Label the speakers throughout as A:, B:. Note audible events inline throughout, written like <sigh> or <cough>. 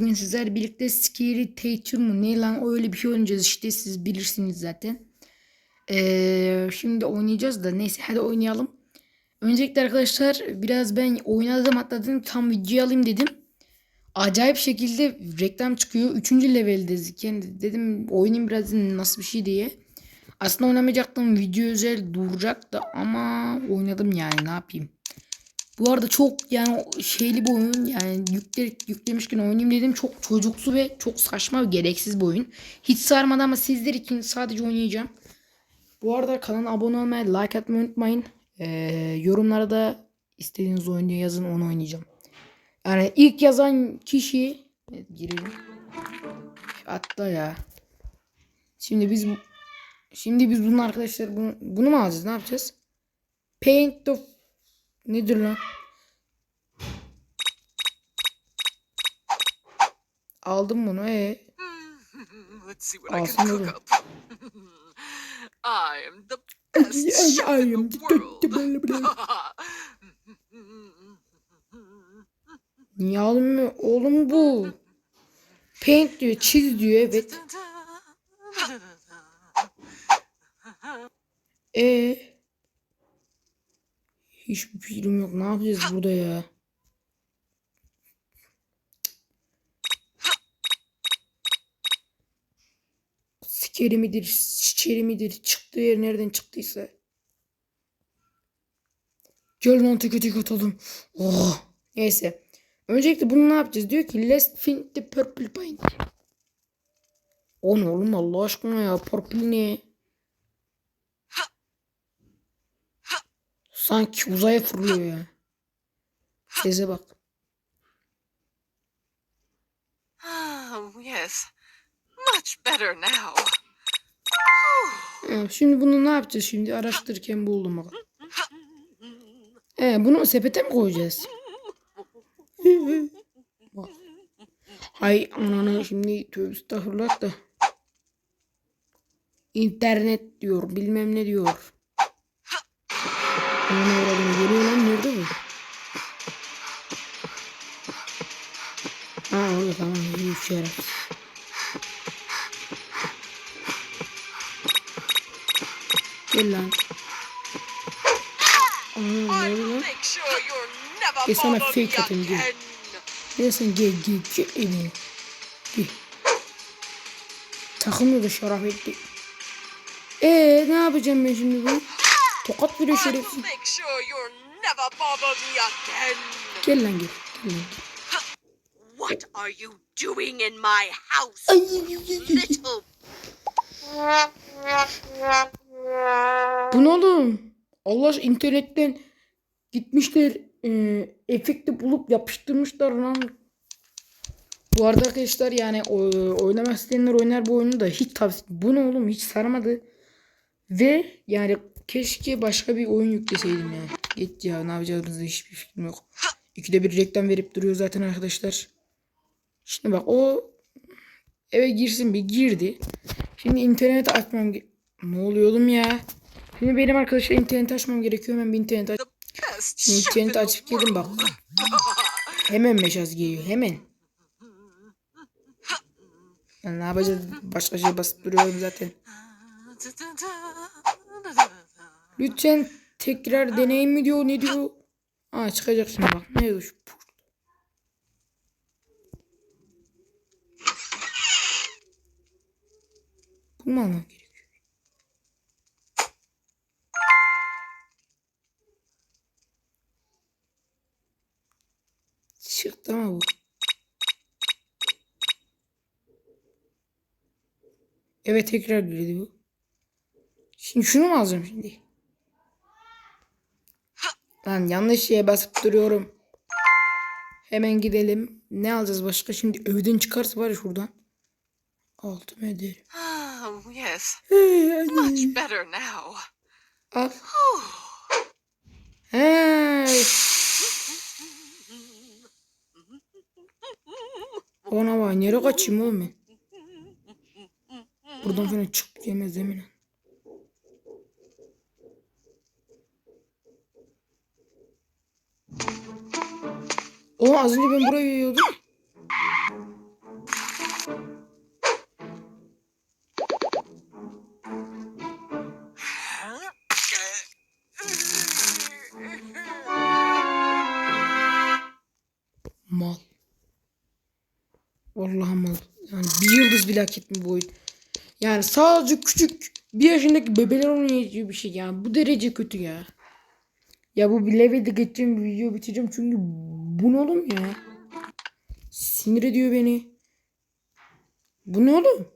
A: Bugün sizler birlikte Scary Teacher mı ne lan öyle bir şey oynayacağız işte siz bilirsiniz zaten. Ee, şimdi oynayacağız da neyse hadi oynayalım. Öncelikle arkadaşlar biraz ben oynadım hatta dedim tam video alayım dedim. Acayip şekilde reklam çıkıyor. Üçüncü leveldeyiz. Yani dedim oynayayım biraz nasıl bir şey diye. Aslında oynamayacaktım. Video özel duracaktı ama oynadım yani ne yapayım. Bu arada çok yani şeyli bir oyun yani yükle, yüklemişken oynayayım dedim. Çok çocuksu ve çok saçma ve gereksiz bir oyun. Hiç sarmadı ama sizler için sadece oynayacağım. Bu arada kanala abone olmayı, like atmayı unutmayın. Ee, yorumlara da istediğiniz oyunu yazın onu oynayacağım. Yani ilk yazan kişi evet, girelim. Atla ya. Şimdi biz şimdi biz bunu arkadaşlar bunu, bunu mu alacağız? Ne yapacağız? Paint the Nedir lan? Aldım bunu ee.
B: What I am the best chef in the world.
A: Niye almıyor? Oğlum bu. Paint diyor, çiz diyor evet. <laughs> E Hiçbir fikrim yok. Ne yapacağız burada ya? Sikeri midir, çiçeri midir, çıktığı yer nereden çıktıysa. Gel lan tek tek atalım. Oh. Neyse. Öncelikle bunu ne yapacağız? Diyor ki let's find the purple paint. O ne oğlum Allah aşkına ya purple ne? Sanki uzaya fırlıyor ya. Sese bak.
B: Oh, yes. Much better now.
A: Şimdi bunu ne yapacağız şimdi? Araştırırken buldum bak. He, bunu sepete mi koyacağız? Hay ananı şimdi tövbe estağfurullah da. İnternet diyor bilmem ne diyor. Ananı uğradım geliyor lan nerede bu? Ha orada tamam iyi bir şey yarar. Gel lan. Aa, ne
B: will
A: lan?
B: make sure you're never
A: Guess I'm a
B: bother me
A: fake atın, gel. Gel sen gel gel gel evine. Gel. Takımı da şarap etti. Eee ne yapacağım ben şimdi bu? Tokat bile şerefsiz. Gel lan gel. Gel lan.
B: What are you doing in my house,
A: Ay,
B: little
A: Bu ne oğlum? Allah internetten gitmişler e, efekti bulup yapıştırmışlar lan. Bu arada arkadaşlar yani oynamak isteyenler oynar bu oyunu da hiç tavsiye Bu ne oğlum hiç sarmadı. Ve yani keşke başka bir oyun yükleseydim ya. Git ya ne yapacağımızda hiçbir fikrim yok. İkide bir reklam verip duruyor zaten arkadaşlar. Şimdi bak o eve girsin bir girdi. Şimdi internet açmam Ne oluyor oğlum ya? Şimdi benim arkadaşlar internet açmam gerekiyor. Hemen bir internet aç. Şimdi internet açıp girdim bak. Hemen mesaj geliyor. Hemen. Ya ne yapacağız? Başka şey basıp duruyorum zaten. Lütfen tekrar deneyin mi diyor ne diyor? Aa çıkacak şimdi bak. Ne diyor Bunu mu almam gerekiyor? Çıktı ama bu. Evet tekrar girdi bu. Şimdi şunu mu alacağım şimdi? Lan yanlış şeye basıp duruyorum. Hemen gidelim. Ne alacağız başka? Şimdi evden çıkarsa var ya şuradan. Altı ederim.
B: Oh, yes. Much better now.
A: Al. Hey. Ona bak nereye kaçayım oğlum ben? Buradan falan çıkıp yemez eminim. Oğlum az önce ben burayı yiyordum. Mal. Vallahi mal. Yani bir yıldız bile hak etmiyor bu oyun. Yani sadece küçük bir yaşındaki bebeler onu yiyeceği bir şey yani. Bu derece kötü ya. Ya bu levelde geçeceğim video bitireceğim çünkü bu ne oğlum ya? Sinir ediyor beni. Bu ne oğlum?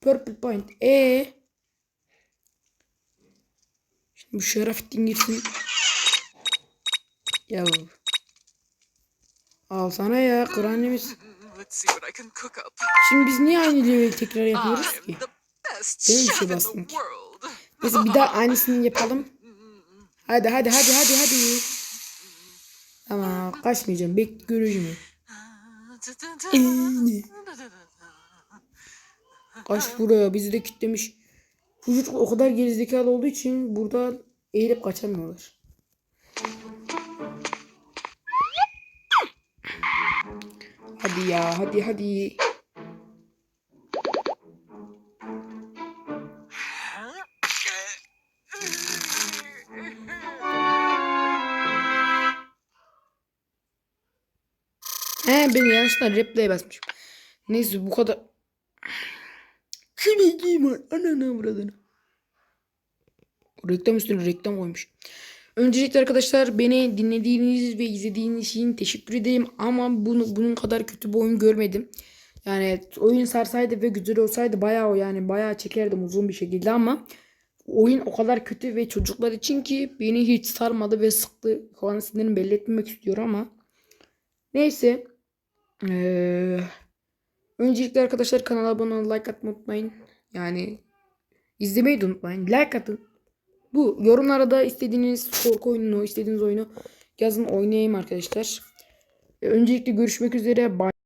A: Purple Point. E Şimdi bu Şerafettin girsin. Ya Al sana ya Kur'an'ımız. Şimdi biz niye aynı leveli tekrar yapıyoruz ki? Benim bir şey bastım ki. Neyse bir daha aynısını yapalım. Hadi hadi hadi hadi hadi. Ama kaçmayacağım. Bek göreceğim. Kaç buraya bizi de kitlemiş. Çocuk o kadar gerizekalı olduğu için burada eğilip kaçamıyorlar. Hadi ya hadi hadi. He ben yanlışlıkla replay basmışım. Neyse bu kadar. Şuraya var. Anana buradını. Reklam üstüne reklam koymuş. Öncelikle arkadaşlar beni dinlediğiniz ve izlediğiniz için teşekkür ederim. Ama bunu, bunun kadar kötü bir oyun görmedim. Yani oyun sarsaydı ve güzel olsaydı bayağı yani bayağı çekerdim uzun bir şekilde ama oyun o kadar kötü ve çocuklar için ki beni hiç sarmadı ve sıktı. Şu an sinirimi belli etmemek istiyorum ama neyse. Ee, öncelikle arkadaşlar kanala abone olmayı, like atmayı unutmayın. Yani izlemeyi de unutmayın. Like atın. Bu yorumlara da istediğiniz korku oyununu, istediğiniz oyunu yazın oynayayım arkadaşlar. Ee, Öncelikle görüşmek üzere. Bye.